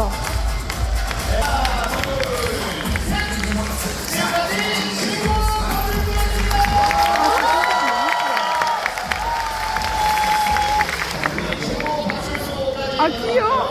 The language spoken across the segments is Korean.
예쁘다. 아 귀여워.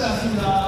감사합니다.